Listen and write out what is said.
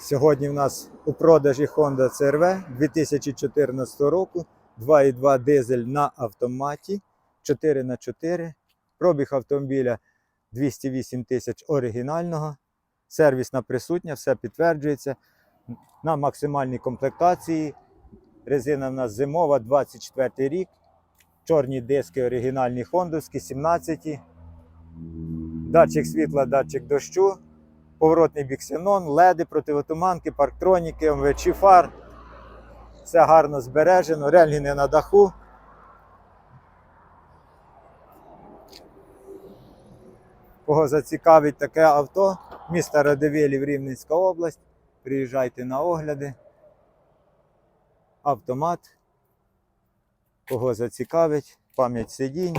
Сьогодні в нас у продажі Honda CRV 2014 року 2,2 дизель на автоматі 4х4. Пробіг автомобіля 208 тисяч оригінального. Сервісна присутня, все підтверджується. На максимальній комплектації. Резина в нас зимова, 24 рік. Чорні диски оригінальні хондовські, 17. Датчик світла, датчик дощу поворотний біксенон, леди, противотуманки, парктроніки, омвечі фар. Все гарно збережено, рельгіни на даху. Кого зацікавить таке авто, місто Радивилів, Рівненська область. Приїжджайте на огляди. Автомат. Кого зацікавить, пам'ять сидінь.